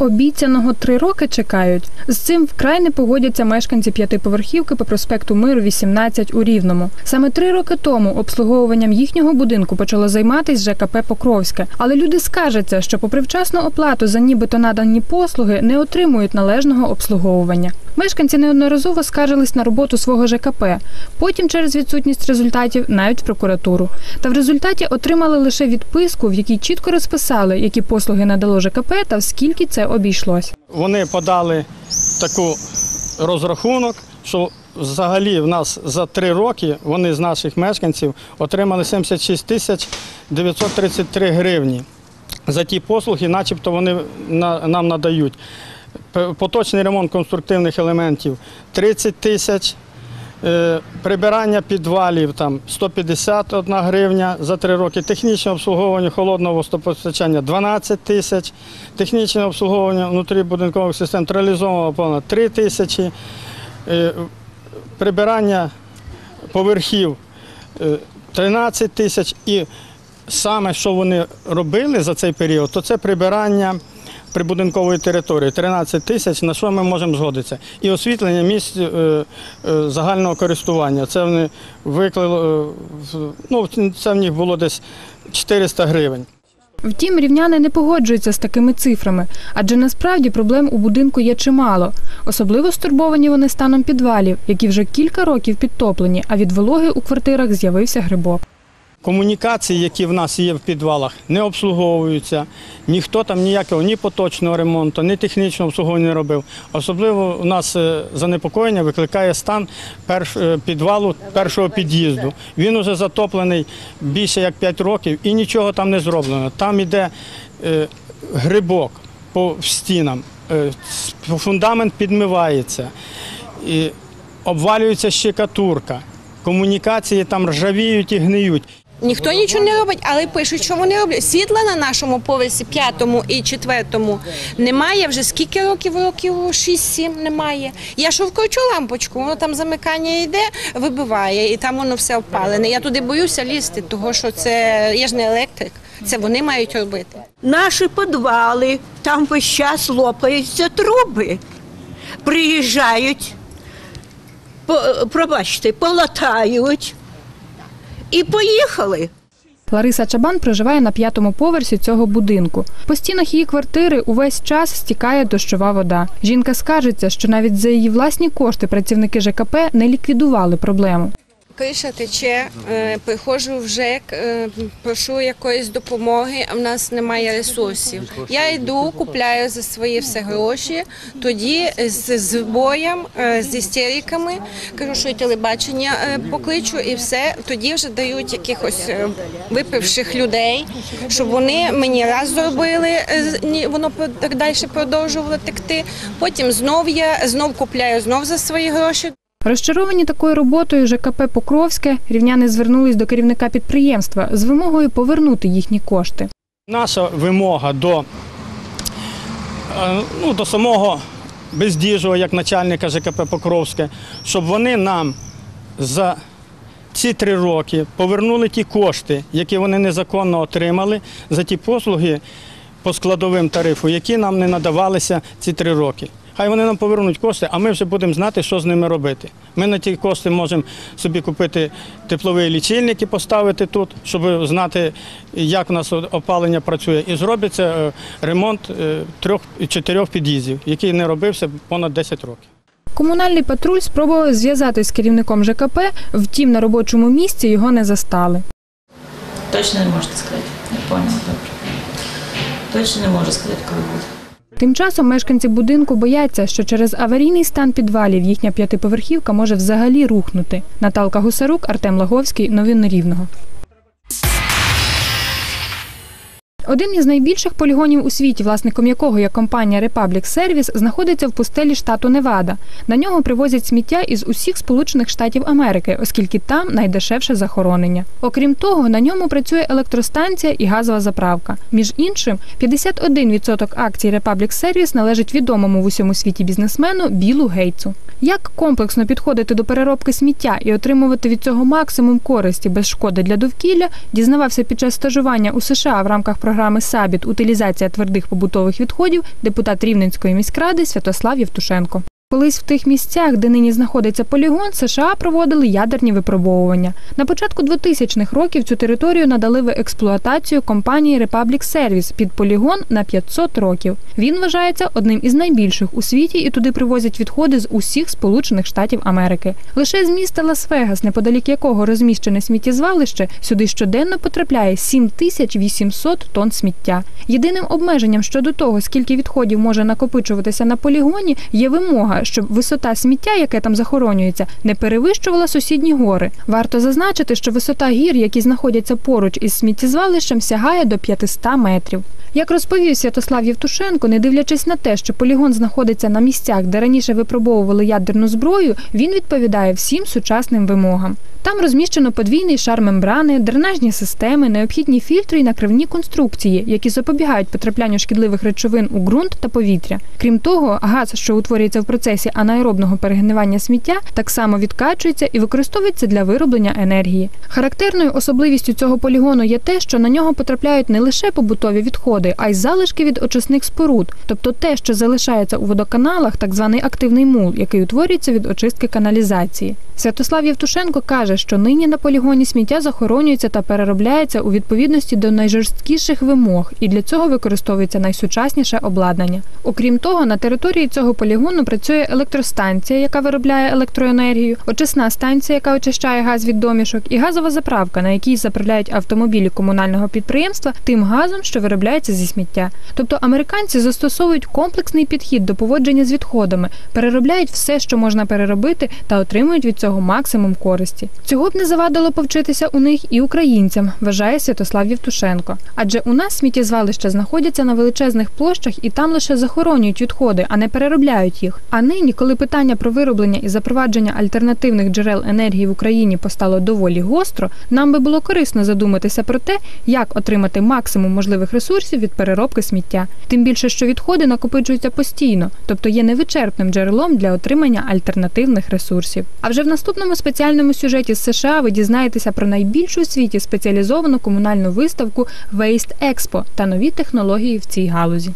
Обіцяного три роки чекають. З цим вкрай не погодяться мешканці п'ятиповерхівки по проспекту Миру 18 у Рівному. Саме три роки тому обслуговуванням їхнього будинку почало займатись ЖКП Покровське. Але люди скаржаться, що попри вчасну оплату за нібито надані послуги не отримують належного обслуговування. Мешканці неодноразово скаржились на роботу свого ЖКП. Потім через відсутність результатів навіть в прокуратуру. Та в результаті отримали лише відписку, в якій чітко розписали, які послуги надало ЖКП та скільки це обійшлось. Вони подали таку розрахунок, що взагалі в нас за три роки вони з наших мешканців отримали 76 тисяч 933 гривні за ті послуги, начебто вони нам надають. Поточний ремонт конструктивних елементів 30 тисяч. Е, Прибирання підвалів там 151 гривня за три роки, технічне обслуговування холодного водопостачання 12 тисяч, технічне обслуговування внутрібудинкових систем реалізовано понад 3 тисячі, Е, прибирання поверхів е, 13 тисяч. І саме, що вони робили за цей період, то це прибирання прибудинкової території 13 тисяч, на що ми можемо згодитися. І освітлення місць е, е, загального користування. Це вони виклали, е, ну, це в них було десь 400 гривень. Втім, рівняни не погоджуються з такими цифрами, адже насправді проблем у будинку є чимало. Особливо стурбовані вони станом підвалів, які вже кілька років підтоплені, а від вологи у квартирах з'явився грибок. Комунікації, які в нас є в підвалах, не обслуговуються. Ніхто там ніякого ні поточного ремонту, ні технічного обслуговування не робив. Особливо у нас е, занепокоєння викликає стан е, підвалу першого під'їзду. Він уже затоплений більше як 5 років і нічого там не зроблено. Там іде е, грибок по стінам, фундамент підмивається, обвалюється щекатурка. Комунікації там ржавіють і гниють. Ніхто нічого не робить, але пишуть, що вони роблять. Світла на нашому поверсі п'ятому і четвертому немає вже скільки років? Років 6-7 немає. Я що вкручу лампочку, воно там замикання йде, вибиває, і там воно все опалене. Я туди боюся лізти, тому що це я ж не електрик. Це вони мають робити. Наші підвали, там весь час лопаються труби. Приїжджають, по- пробачте, полатають і поїхали. Лариса Чабан проживає на п'ятому поверсі цього будинку. По стінах її квартири увесь час стікає дощова вода. Жінка скажеться, що навіть за її власні кошти працівники ЖКП не ліквідували проблему. Криша тече, е, приходжу в ЖЕК, е, прошу якоїсь допомоги, а в нас немає ресурсів. Я йду, купляю за свої все гроші, тоді з збоєм, е, з істериками, кажу, що телебачення покличу, і все. Тоді вже дають якихось випивших людей, щоб вони мені раз зробили, воно так далі продовжувало текти. Потім знов я знов купляю знов за свої гроші. Розчаровані такою роботою ЖКП Покровське рівняни звернулись до керівника підприємства з вимогою повернути їхні кошти. Наша вимога до, е, ну, до самого бездіжого, як начальника ЖКП Покровське, щоб вони нам за ці три роки повернули ті кошти, які вони незаконно отримали за ті послуги по складовим тарифу, які нам не надавалися ці три роки. Хай вони нам повернуть кошти, а ми вже будемо знати, що з ними робити. Ми на ті кошти можемо собі купити тепловий лічильник і поставити тут, щоб знати, як у нас опалення працює. І зробиться е, ремонт е, трьох чотирьох під'їздів, який не робився понад 10 років. Комунальний патруль спробував зв'язатись з керівником ЖКП, втім на робочому місці його не застали. Точно не можете сказати. Я поняла, добре. Точно не можу сказати, коли буде. Тим часом мешканці будинку бояться, що через аварійний стан підвалів їхня п'ятиповерхівка може взагалі рухнути. Наталка Гусарук, Артем Лаговський. Новини Рівного. Один із найбільших полігонів у світі, власником якого є компанія Republic Service, знаходиться в пустелі штату Невада. На нього привозять сміття із усіх Сполучених Штатів Америки, оскільки там найдешевше захоронення. Окрім того, на ньому працює електростанція і газова заправка. Між іншим, 51% акцій Republic Service належить відомому в усьому світі бізнесмену Білу Гейтсу. Як комплексно підходити до переробки сміття і отримувати від цього максимум користі без шкоди для довкілля, дізнавався під час стажування у США в рамках програми програми Сабіт утилізація твердих побутових відходів депутат Рівненської міськради Святослав Євтушенко. Колись в тих місцях, де нині знаходиться полігон, США проводили ядерні випробовування. На початку 2000-х років цю територію надали в експлуатацію компанії Republic Service під полігон на 500 років. Він вважається одним із найбільших у світі, і туди привозять відходи з усіх Сполучених Штатів Америки. Лише з міста Лас-Вегас, неподалік якого розміщене сміттєзвалище, сюди щоденно потрапляє 7800 тонн сміття. Єдиним обмеженням щодо того, скільки відходів може накопичуватися на полігоні, є вимога, щоб висота сміття, яке там захоронюється, не перевищувала сусідні гори. Варто зазначити, що висота гір, які знаходяться поруч із сміттєзвалищем, сягає до 500 метрів. Як розповів Святослав Євтушенко, не дивлячись на те, що полігон знаходиться на місцях, де раніше випробовували ядерну зброю, він відповідає всім сучасним вимогам. Там розміщено подвійний шар мембрани, дренажні системи, необхідні фільтри і накривні конструкції, які запобігають потраплянню шкідливих речовин у ґрунт та повітря. Крім того, газ, що утворюється в процесі анаеробного перегнивання сміття, так само відкачується і використовується для вироблення енергії. Характерною особливістю цього полігону є те, що на нього потрапляють не лише побутові відходи, а й залишки від очисних споруд, тобто те, що залишається у водоканалах, так званий активний мул, який утворюється від очистки каналізації. Святослав Євтушенко каже, що нині на полігоні сміття захоронюється та переробляється у відповідності до найжорсткіших вимог, і для цього використовується найсучасніше обладнання. Окрім того, на території цього полігону працює електростанція, яка виробляє електроенергію, очисна станція, яка очищає газ від домішок, і газова заправка, на якій заправляють автомобілі комунального підприємства тим газом, що виробляється зі сміття. Тобто американці застосовують комплексний підхід до поводження з відходами, переробляють все, що можна переробити, та отримують від цього максимум користі. Цього б не завадило повчитися у них і українцям, вважає Святослав Євтушенко. Адже у нас сміттєзвалища знаходяться на величезних площах і там лише захоронюють відходи, а не переробляють їх. А нині, коли питання про вироблення і запровадження альтернативних джерел енергії в Україні постало доволі гостро, нам би було корисно задуматися про те, як отримати максимум можливих ресурсів від переробки сміття. Тим більше, що відходи накопичуються постійно, тобто є невичерпним джерелом для отримання альтернативних ресурсів. А вже в наступному спеціальному сюжеті з США ви дізнаєтеся про найбільшу у світі спеціалізовану комунальну виставку Waste Expo та нові технології в цій галузі.